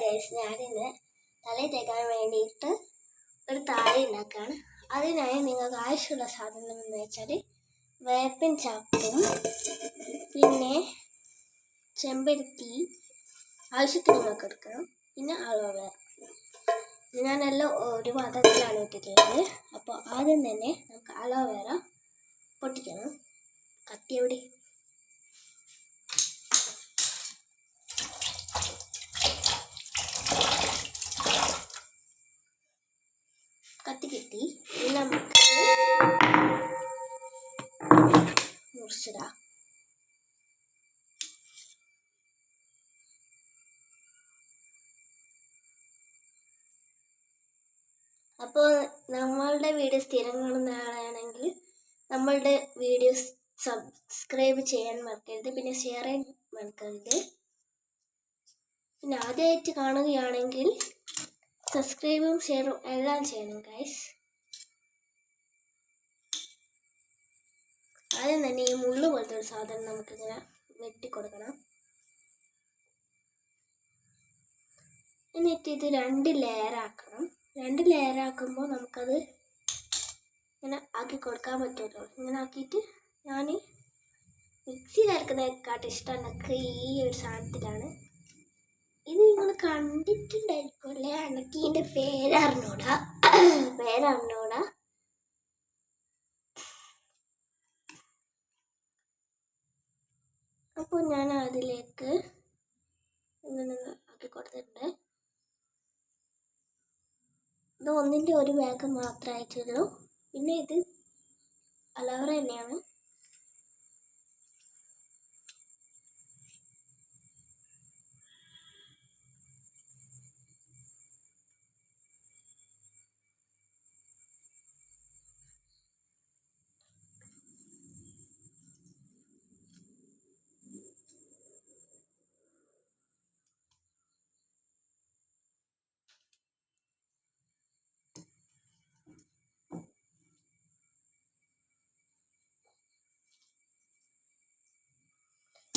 Guys ഞാനിന്ന് തലയിൽ തേക്കാൻ വേണ്ടിയിട്ട് ഒരു താഴെ ഉണ്ടാക്കുകയാണ്. അതിനായി നിങ്ങൾക്ക് ആവശ്യമുള്ള സാധനം എന്ന് വെച്ചാൽ വേപ്പിൻ ചാപ്പും പിന്നെ ചെമ്പരത്തി ആവശ്യത്തിന് നിങ്ങൾക്ക് എടുക്കണം. പിന്നെ അളവ് ഞാനെല്ലാം ഒരു പാത്രത്തിലാണ് ഇട്ടിട്ടുള്ളത്. അപ്പോൾ ആദ്യം തന്നെ നമുക്ക് അലോവേറ പൊട്ടിക്കണം. കത്തി എവിടെ? കത്തി കിട്ടി. നമുക്ക് മുറിച്ചിടാം. അപ്പോൾ നമ്മളുടെ വീഡിയോ സ്ഥിരം കാണുന്ന ആളാണെങ്കിൽ നമ്മളുടെ വീഡിയോസ് സബ്സ്ക്രൈബ് ചെയ്യാൻ മറക്കരുത്. പിന്നെ ഷെയർ ചെയ്യാൻ മറക്കരുത്. പിന്നെ ആദ്യമായിട്ട് കാണുകയാണെങ്കിൽ സബ്സ്ക്രൈബും ഷെയറും എല്ലാം ചെയ്യണം ഗൈസ് ആദ്യം തന്നെ ഈ മുള്ളു പോലത്തെ ഒരു സാധനം നമുക്കിങ്ങനെ വെട്ടിക്കൊടുക്കണം എന്നിട്ട് ഇത് രണ്ട് ലെയർ ആക്കണം. രണ്ട് ലെയർ ആക്കുമ്പോൾ നമുക്കത് ഇങ്ങനെ ആക്കി കൊടുക്കാൻ പറ്റുമല്ലോ. ഇങ്ങനെ ആക്കിയിട്ട് ഞാൻ മിക്സിയിൽ അരക്കുന്നതിനെക്കാട്ടും ഇഷ്ടം ഈ ഒരു സാധനത്തിലാണ് ഇത് നിങ്ങൾ കണ്ടിട്ടുണ്ടായിരിക്കും അല്ലേ എനിക്ക് ഇതിന്റെ പേരറിഞ്ഞൂടാ? പേരറിഞ്ഞൂടാ? അപ്പോൾ ഞാൻ അതിലേക്ക് ഇങ്ങനെ ആക്കി കൊടുത്തിട്ടുണ്ട്. ഇത് ഒന്നിന്റെ ഒരു ബാഗ് മാത്രമായിട്ടുള്ളൂ പിന്നെ ഇത് അലവറ തന്നെയാണ്.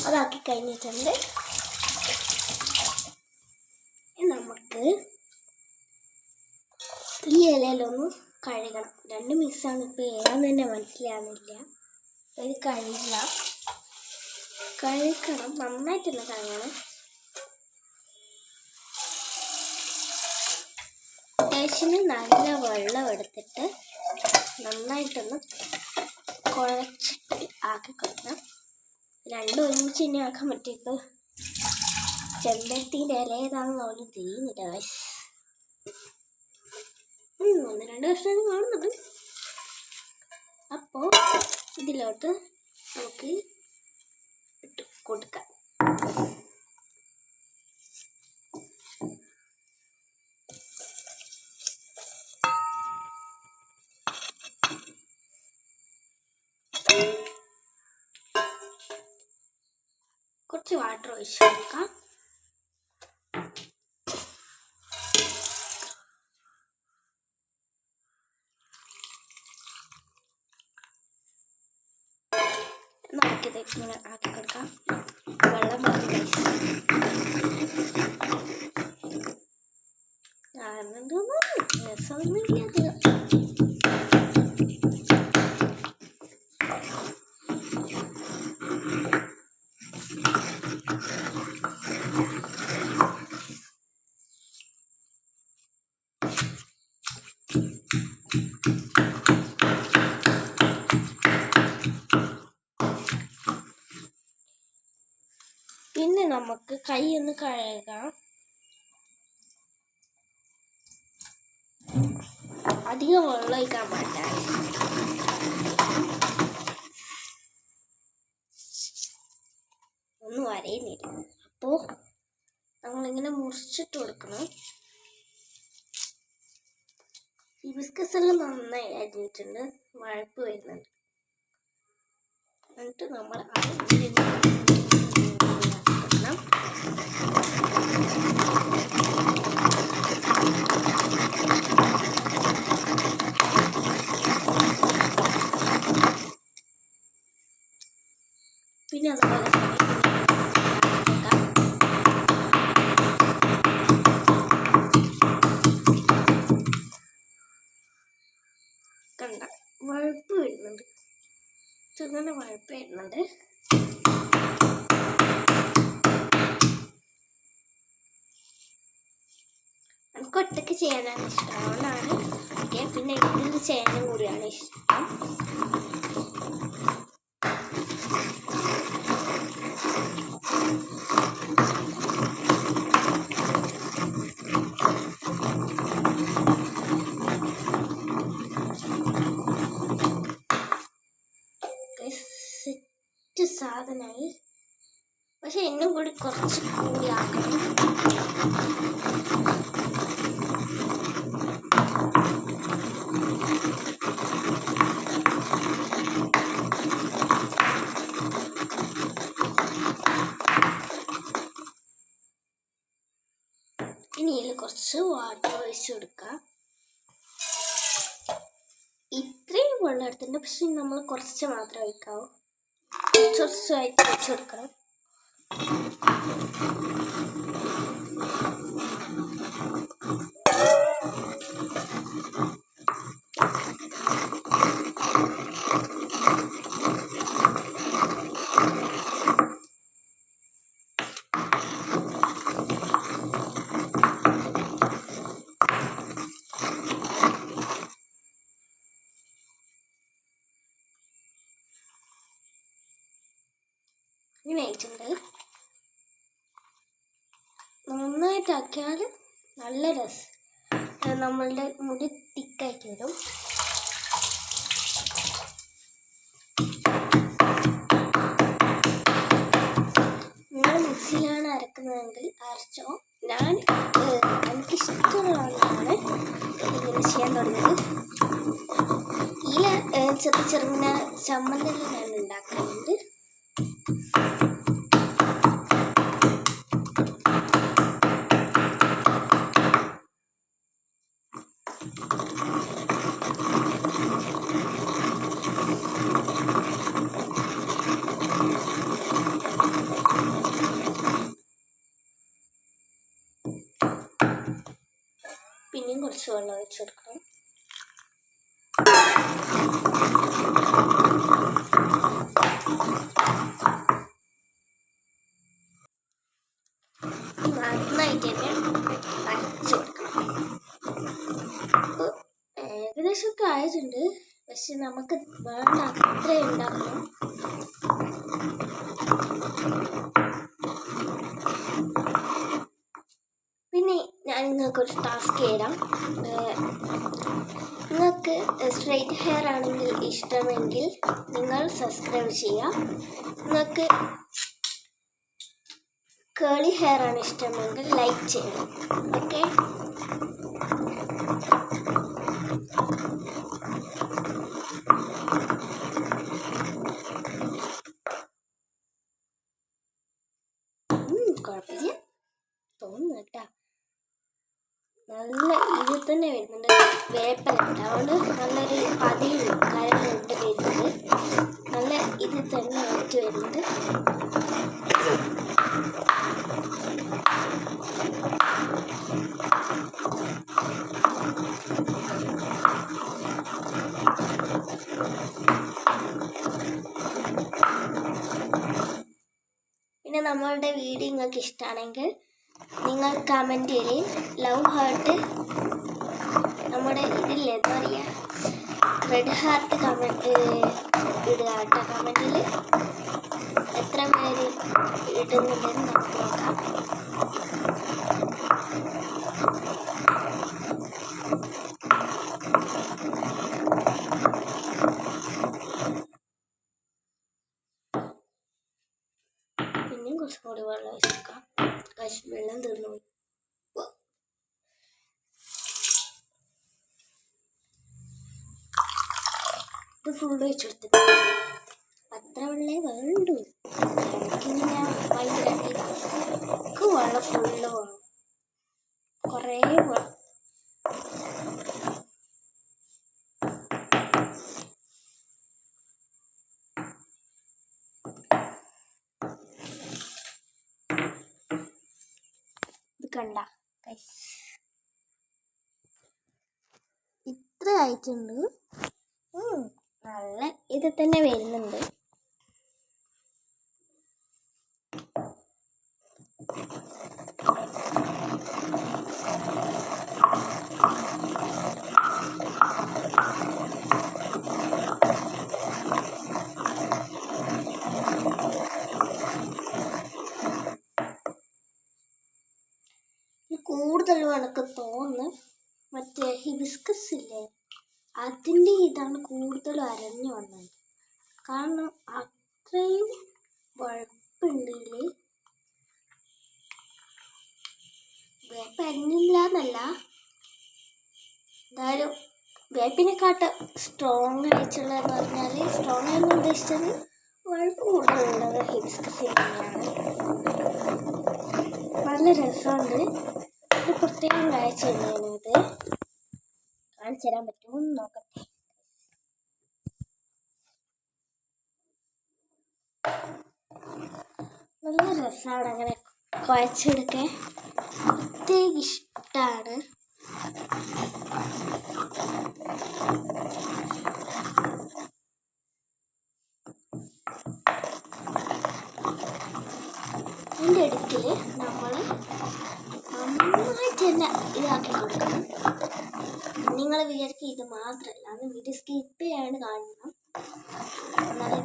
അതാക്കി കഴിഞ്ഞിട്ടുണ്ട്. നമുക്ക് ഈ ഇലയിലൊന്ന് കഴുകണം. രണ്ട് മിക്സാണ് ഇപ്പോൾ ഏതാന്ന് തന്നെ മനസ്സിലാവുന്നില്ല. ഇത് കഴുകുക കഴുകണം. നന്നായിട്ടുള്ള കഴുകണം. അത്യാവശ്യം നല്ല വെള്ളം എടുത്തിട്ട് നന്നായിട്ടൊന്ന് കുഴച്ചിട്ട് ആക്കി കൊടുക്കണം. രണ്ടും ഒരുമിച്ച് തന്നെ ആക്കാൻ പറ്റിയിട്ട് ചെമ്പരത്തിന്റെ ഇല ഏതാണെന്ന് പോലും തിരിയുന്നില്ല. ഒന്ന് രണ്ട് കഷ്ണം കാണുന്നുണ്ട്. അപ്പോ ഇതിലോട്ട് നമുക്ക് ഇട്ട് കൊടുക്കാം. കുറച്ച് വാട്ടർ ഒഴിച്ച് കൊടുക്കാം നമുക്കിത് ഇങ്ങനെ ആക്കി കൊടുക്കാം വെള്ളം മതി guys. കാരണം തോന്നുന്നു രസമൊന്നുമില്ല അത് പിന്നെ നമുക്ക് കൈ ഒന്ന് കഴുകാം. അധികം വെള്ളം ഒഴിക്കാൻ പാടില്ല. ഒന്നും അറിയുന്നില്ല അപ്പോൾ നമ്മളിങ്ങനെ മുറിച്ചിട്ട് കൊടുക്കണം. ഈ എല്ലാം നന്നായി അരിഞ്ഞിട്ടുണ്ട്. വഴപ്പ് വരുന്നുണ്ട്. എന്നിട്ട് നമ്മൾ അത് ചെയ്യാനാണ് ഇഷ്ടം? അതുകൊണ്ടാണ് ഓക്കെ പിന്നെ ഇതിൽ ചെയ്യാനും കൂടിയാണ് ഇഷ്ടം. കുറച്ച് വാട്ടർ ഒഴിച്ച് കൊടുക്കാം ഇത്രയും വെള്ളം എടുത്തിട്ടുണ്ട്. പക്ഷെ നമ്മൾ കുറച്ച് മാത്രം ഒഴിക്കാവൂ. കുറച്ച് കുറച്ചായിട്ട് ഒഴിച്ചു കൊടുക്കണം. ഇനി വേവിച്ചിട്ടുണ്ട് നന്നായിട്ടാക്കിയാൽ നല്ല രസം. നമ്മളുടെ മുടി തിക്കായിട്ട് വരും. നിങ്ങൾ മിക്സിയിലാണ് അരക്കുന്നതെങ്കിൽ അരച്ചോ. ഞാൻ എനിക്കിഷ്ടമുള്ളതാണ് ഇങ്ങനെ ചെയ്യാൻ തുടങ്ങിയത്. ഈ ചെറുപ്പ ചെറുങ്ങനെ ചമ്മന്തിൽ വെള്ളം ഒഴിച്ച് കൊടുക്കണം നന്നായിട്ട് തന്നെ അരച്ച് കൊടുക്കണം അപ്പോൾ ഏകദേശമൊക്കെ ആയിട്ടുണ്ട്. പക്ഷെ നമുക്ക് വേണ്ട അത്ര ഉണ്ടാക്കണം പിന്നെ ഒരു ടാസ്ക് തരാം നിങ്ങൾക്ക് സ്ട്രെയിറ്റ് ഹെയർ ആണെങ്കിൽ ഇഷ്ടമെങ്കിൽ നിങ്ങൾ സബ്സ്ക്രൈബ് ചെയ്യുക നിങ്ങൾക്ക് കേളി ഹെയർ ആണ് ഇഷ്ടമെങ്കിൽ ലൈക്ക് ചെയ്യണം. ഓക്കെ കുഴപ്പമില്ല തോന്നുന്നു കേട്ടാ നല്ല ഇതിൽ തന്നെ വരുന്നുണ്ട് വേപ്പല അതുകൊണ്ട് നല്ലൊരു പതിയും കാര്യങ്ങളുണ്ട് വരുന്നുണ്ട് നല്ല ഇതിൽ പിന്നെ നമ്മളുടെ വീഡിയോ നിങ്ങൾക്ക് ഇഷ്ടമാണെങ്കിൽ നിങ്ങൾ കമന്റ് ചെയ്യും. ലവ് ഹാർട്ട് നമ്മുടെ ഇതില്ലേ എന്താ പറയുക റെഡ് ഹാർട്ട് കമന്റ് ഇടുക കേട്ടോ. കമന്റിൽ എത്ര പേര് ഇടുന്നുണ്ടെന്ന് നമുക്ക് നോക്കാം. പിന്നെയും കുറച്ചും കൂടി വെള്ളം വെച്ചേക്കാം കശ് വെള്ളം തീർന്നു ഇത് ഫുള്ള് വെച്ചെടുത്തിട്ട് അത്ര വെള്ളേ വേണ്ടു എനിക്കിങ്ങനെ ഭയങ്കര എനിക്ക് വെള്ളം ഫുള്ള് വേണം കുറേ വേണം ഇത് കണ്ട. ഇത്ര ആയിട്ടുണ്ട് നല്ല ഇത് തന്നെ വരുന്നുണ്ട് ഇത് കൂടുതലും എനിക്ക് തോന്നുന്നു മറ്റേ ഹിബിസ്കസ് ഇല്ലേ അതിന്റെ ഇതാണ് കൂടുതൽ അരഞ്ഞു വന്നത്. കാരണം അത്രയും വഴപ്പുണ്ടെങ്കിൽ വേപ്പരഞ്ഞില്ല എന്നല്ല എന്തായാലും വേപ്പിനെക്കാട്ട് സ്ട്രോങ് ആയിട്ടുള്ളതെന്ന് പറഞ്ഞാൽ സ്ട്രോങ് എന്ന് ഉദ്ദേശിച്ചത് വഴുപ്പ് കൂടുതലുള്ളത് ഹിബിസ്കസ് തന്നെയാണ് നല്ല രസമുണ്ട്. പ്രത്യേകം കാഴ്ച ഇത്. കാണിച്ചു തരാൻ പറ്റുമോ നോക്കട്ടെ. നല്ല രസമാണ് അങ്ങനെ കുഴച്ചെടുക്കാൻ. പ്രത്യേക ഇഷ്ടമാണ് ഇതിന്റെ അടുക്കിൽ നമ്മൾ നന്നായിട്ട് തന്നെ ഇതാക്കി കൊടുക്കണം നിങ്ങൾ വിചാരിക്കും ഇത് മാത്രല്ല അത് വീഡിയോ സ്കിപ്പ് ചെയ്യാണ്ട് കാണണം എന്നാലേ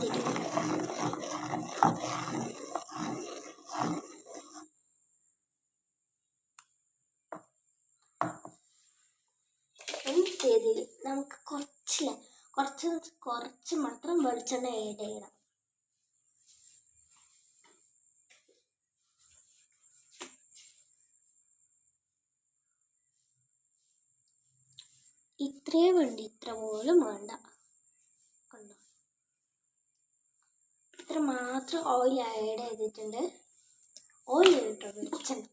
ഇതിൽ നമുക്ക് കുറച്ചില്ല കുറച്ച് കുറച്ച് മാത്രം വെളിച്ചെണ്ണ ഏഡ് ചെയ്യണം. ഇത്രേ വേണ്ട ഇത്ര പോലും വേണ്ട. കണ്ടോ? ഇത്ര മാത്രം ഓയിൽ ആഡ് ചെയ്തിട്ടുണ്ട്. ഓയിൽ കേട്ടോ വെളിച്ചെണ്ണ.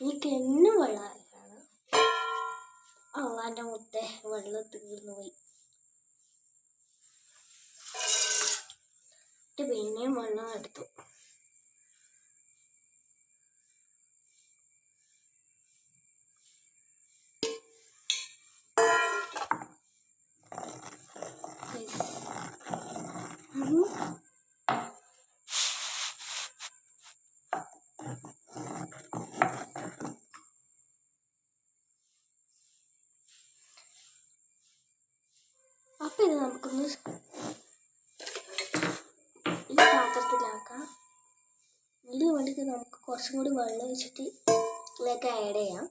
എനിക്ക് എന്നും വെള്ളം അള്ളാന്റെ മുത്തേ വെള്ളം തീർന്നു പോയി. പിന്നെയും വെള്ളം എടുത്തു കുറച്ചും കൂടി വെള്ളം ഒഴിച്ചിട്ട് ഇതിലേക്ക് ആഡ് ചെയ്യാം.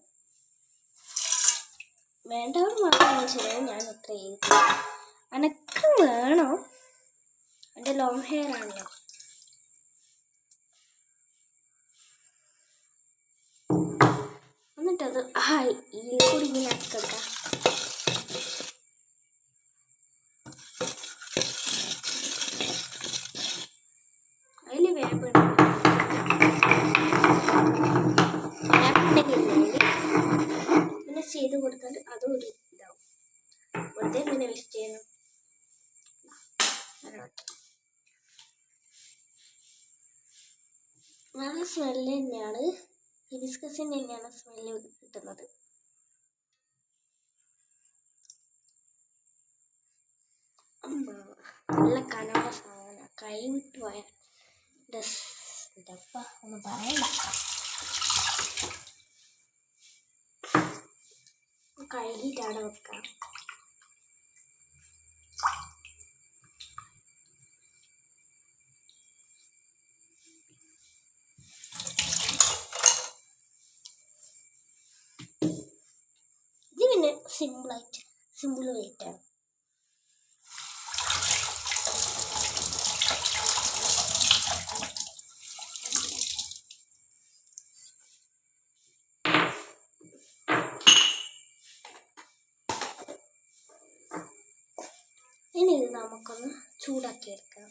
വേണ്ടവർ മാത്രം ചെയ്യാൻ ഞാൻ അത്ര ചെയ്തു അനക്ക് വേണോ? എന്റെ ലോങ് ഹെയർ ആണല്ലോ. എന്നിട്ടത് ആ ഈ കൂടി ഇങ്ങനെ ആക്കിക്കൊടുക്കാം നല്ല സ്മെല്ല് തന്നെയാണ്. ഹിബിസ്കസിന്റെ തന്നെയാണ് സ്മെല്ല് കിട്ടുന്നത്. അമ്മ, നല്ല കനമുള്ള സാധനം. കൈ വിട്ട് പോയ ഡ്രസ് ഡപ്പ ഒന്നും പറയണ്ട. കഴുകിയിട്ടാണ് വെക്കാം സിമ്പിളായിട്ട് സിമ്പിൾ ഇനി ഇത് നമുക്കൊന്ന് ചൂടാക്കി എടുക്കാം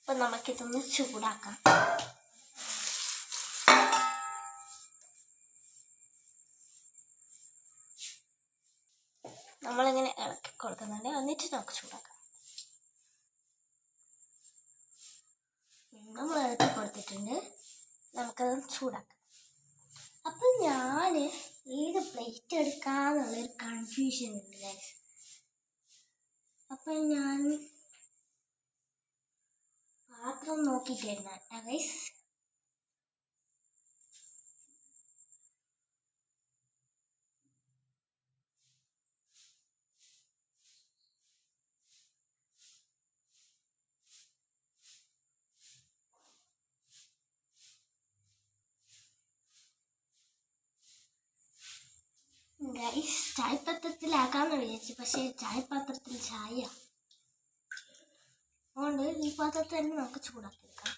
അപ്പൊ നമുക്കിതൊന്ന് ചൂടാക്കാം. നമുക്ക് ചൂടാക്കാം നമ്മൾ ഇളക്കി കൊടുത്തിട്ടുണ്ട്. നമുക്കത് ചൂടാക്കാം. അപ്പം ഞാൻ ഏത് പ്ലേറ്റ് എടുക്കാന്നുള്ളൊരു കൺഫ്യൂഷൻ ഉണ്ട് ഗൈസ് അപ്പം ഞാൻ പാത്രം നോക്കിയിട്ടായിരുന്നു ഗൈസ് ഗൈസ് ചായപാത്രത്തിലാക്കാന്ന് വിചാരിച്ചു പക്ഷേ ചായപാത്രത്തിൽ ചായ. അതുകൊണ്ട് ഈ പാത്രത്തിൽ തന്നെ നമുക്ക് ചൂടാക്കി എടുക്കാം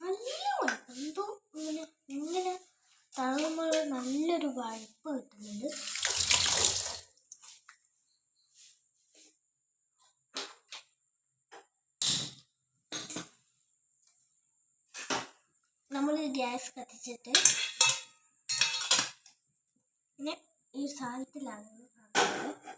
നല്ല വഴുപ്പ് എന്തോ ഇങ്ങനെ ഇങ്ങനെ തളുമ്പോൾ നല്ലൊരു വഴുപ്പ് കിട്ടുന്നുണ്ട്. നമ്മൾ ഗ്യാസ് കത്തിച്ചിട്ട് പിന്നെ ഈ സാധനത്തിലാണ് കാണുന്നത്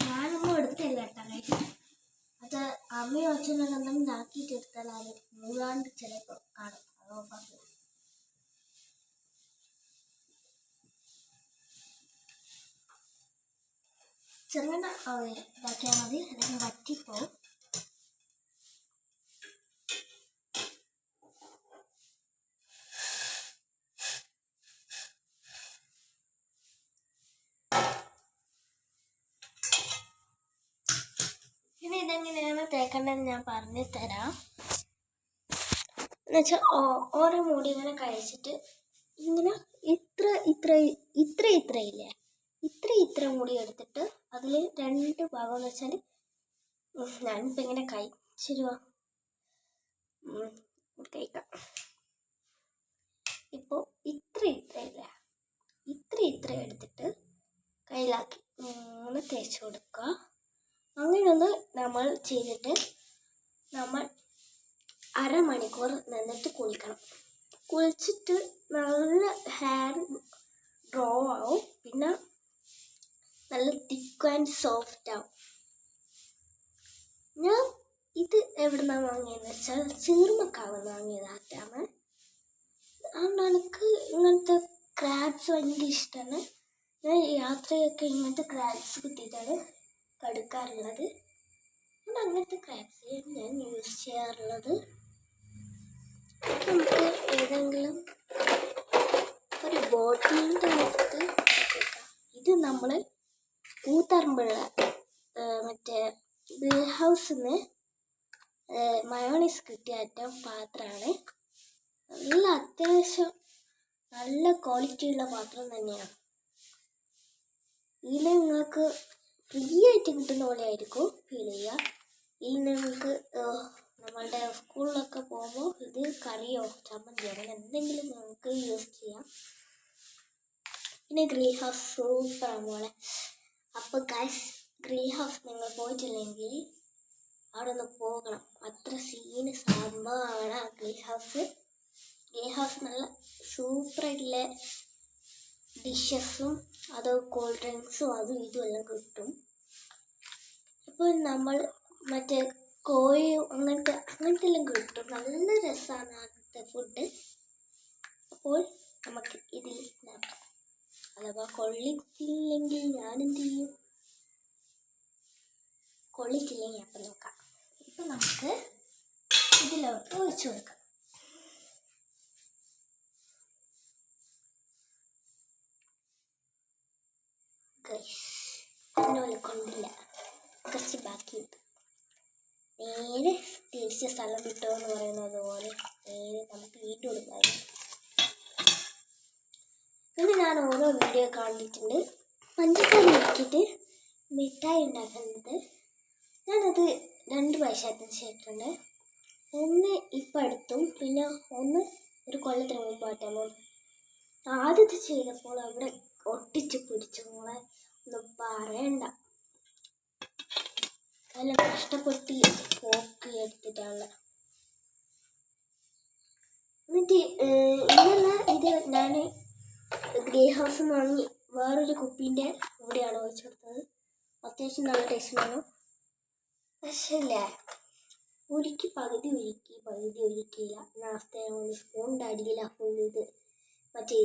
ഞാനൊന്നും എടുത്തില്ല കേട്ടോ. അത് അമ്മയും അച്ഛനും ഇതാക്കിയിട്ട് എടുത്താൽ ഇതാക്കിയാൽ മതി. അല്ലെങ്കിൽ വറ്റിപ്പോവും. ഇനി ഇതെങ്ങനെയാണ് തേക്കേണ്ടതെന്ന് ഞാൻ പറഞ്ഞു തരാം. എന്നുവെച്ചാൽ ഓരോ മൂടി ഇങ്ങനെ കഴിച്ചിട്ട് ഇങ്ങനെ ഇത്ര ഇത്ര ഇത്ര ഇത്ര ഇല്ലേ ഇത്ര ഇത്ര മുടി എടുത്തിട്ട് അതിൽ രണ്ട് ഭാഗം എന്ന് വെച്ചാൽ ഞാനിപ്പോൾ ഇങ്ങനെ കഴിച്ചിരുവാ കഴിക്കാം ഇപ്പോൾ ഇത്ര ഇത്ര ഇല്ല? ഇത്ര ഇത്ര എടുത്തിട്ട് കയ്യിലാക്കി ഇങ്ങനെ തേച്ച് കൊടുക്കുക. അങ്ങനെയൊന്ന് നമ്മൾ ചെയ്തിട്ട് നമ്മൾ അരമണിക്കൂർ നിന്നിട്ട് കുളിക്കണം. കുളിച്ചിട്ട് നല്ല ഹെയർ ഡ്രോ ആവും. പിന്നെ നല്ല തിക്ക് ആൻഡ് സോഫ്റ്റ് ആവും ഞാൻ ഇത് എവിടുന്നാണ് വാങ്ങിയതെന്ന് വെച്ചാൽ ചീർമക്കാവ് വാങ്ങിയതാറ്റാണ് അതുകൊണ്ട് എനിക്ക് ഇങ്ങനത്തെ ക്രാബ്സ് ഭയങ്കര ഇഷ്ടമാണ് ഞാൻ യാത്രയൊക്കെ ഇങ്ങനത്തെ ക്രാബ്സ് കിട്ടിയിട്ടാണ് കടുക്കാറുള്ളത്. അതുകൊണ്ട് അങ്ങനത്തെ ക്രാബ്സ് ഞാൻ യൂസ് ചെയ്യാറുള്ളത്. നമുക്ക് ഏതെങ്കിലും ഒരു ബോട്ടിലിന്റെ അടുത്ത് ഇത് നമ്മൾ കൂത്തറമ്പുള്ള മറ്റേ ബിൽ ഹൗസിൽ നിന്ന് മയോണീസ് കിട്ടിയ ഐറ്റം പാത്രമാണ്. നല്ല അത്യാവശ്യം നല്ല ക്വാളിറ്റിയുള്ള പാത്രം തന്നെയാണ് ഇതിൽ നിങ്ങൾക്ക് ഫ്രീ ആയിട്ട് കിട്ടുന്ന പോലെ ആയിരിക്കും ഫീൽ ചെയ്യുക. ഇതിൽ നിങ്ങൾക്ക് നമ്മളുടെ സ്കൂളിലൊക്കെ പോകുമ്പോൾ ഇത് കറിയോ ചമ്മന്തിയോ അങ്ങനെ എന്തെങ്കിലും നിങ്ങൾക്ക് യൂസ് ചെയ്യാം. പിന്നെ ഗ്രീൻ ഹൗസ് സൂപ്പറാണ് മോളെ. അപ്പോൾ ഗൈസ് ഗ്രീൻ ഹൗസ് നിങ്ങൾ പോയിട്ടില്ലെങ്കിൽ അവിടെ ഒന്ന് പോകണം. അത്ര സീന് സംഭവമാണ് ആ ഗ്രീൻ ഹൗസ് ഗ്രീൻ ഹൗസ് നല്ല സൂപ്പറായിട്ടുള്ള ഡിഷസും അത് കൂൾ ഡ്രിങ്ക്സും അതും ഇതും എല്ലാം കിട്ടും. അപ്പോൾ നമ്മൾ മറ്റേ കോഴിയും അങ്ങനത്തെ അങ്ങനത്തെ എല്ലാം കിട്ടും. നല്ല രസമാണ് അവിടുത്തെ ഫുഡ് അപ്പോൾ നമുക്ക് ഇതിൽ നോക്കാം അഥവാ കൊള്ളിച്ചില്ലെങ്കിൽ ഞാനെന്ത് ചെയ്യും കൊള്ളിച്ചില്ലെങ്കിൽ അപ്പം നോക്കാം. ഇപ്പം നമുക്ക് ഇതിലോട്ട് ഒഴിച്ചു കൊടുക്കാം. കൊണ്ടില്ല. കുറച്ച് ബാക്കിയുണ്ട്. നേരെ തിരിച്ച് സ്ഥലം കിട്ടുമെന്ന് പറയുന്നത് പോലെ നേരെ നമുക്ക് വീട്ടിൽ കൊടുക്കാമായിരുന്നു പിന്നെ ഞാൻ ഓരോ വീഡിയോ കണ്ടിട്ടുണ്ട്. പഞ്ചസാര നോക്കിയിട്ട് മിഠായി ഉണ്ടാക്കുന്നത്. ഞാനത് രണ്ട് പ്രാവശ്യത്തിന് ചെയ്തിട്ടുണ്ട്. ഒന്ന് ഇപ്പം അടുത്തും പിന്നെ ഒന്ന് ഒരു കൊല്ലത്തിന് മുമ്പ് പറ്റുമ്പോൾ ആദ്യത്തെ ചെയ്തപ്പോൾ അവിടെ ഒട്ടിച്ച് പിടിച്ചു മോളെ. ഒന്നും പറയണ്ട. നല്ല കഷ്ടപ്പെട്ട് പോക്ക് എടുത്തിട്ടാണ്. എന്നിട്ട് ഇന്നലെ ഇത് ഞാൻ ഗ്രീൻ ഹൗസ് എന്ന് വാങ്ങി വേറൊരു കുപ്പീന്റെ കൂടെയാണ് ഒഴിച്ചു കൊടുത്തത് അത്യാവശ്യം നല്ല ടേസ്റ്റ് വേണം പക്ഷേ അല്ലേ ഉരുക്കി പകുതി ഉരുക്കി പകുതി ഒഴിക്കില്ല നാസ്തയാണ് സ്പൂണിന്റെ അടിയിലാണ് ഫുൾ ഇത്. മറ്റേ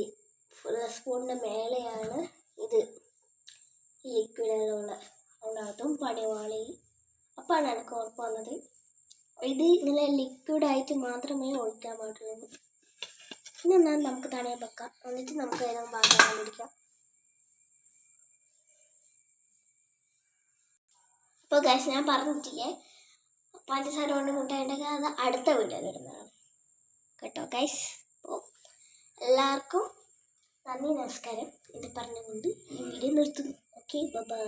സ്പൂണിന്റെ മേലെയാണ് ഇത് ലിക്വിഡുള്ള ഉള്ളത് അതുകൊണ്ട് അതും പണിവാളി. അപ്പോഴാണ് എനിക്ക് ഉറപ്പ് വന്നത്. ഇത് ഇങ്ങനെ ലിക്വിഡായിട്ട് മാത്രമേ ഒഴിക്കാൻ പാടുള്ളൂ. ഇനി എന്നാൽ നമുക്ക് തണയാൻ വെക്കാം. എന്നിട്ട് നമുക്ക് ഏതെങ്കിലും ഭാഗം കണ്ടുപിടിക്കാം. അപ്പോൾ ഗൈസ് ഞാൻ പറഞ്ഞിട്ടില്ലേ? പഞ്ചസാര കൊണ്ട് മുട്ടയുണ്ടെങ്കിൽ അത് അടുത്ത വീഡിയോ വരുന്നതാണ്. കേട്ടോ ഗൈസ് അപ്പോൾ എല്ലാവർക്കും നന്ദി നമസ്കാരം. ഇത് പറഞ്ഞുകൊണ്ട് ഈ വീഡിയോ നിർത്തുന്നു. Okay bye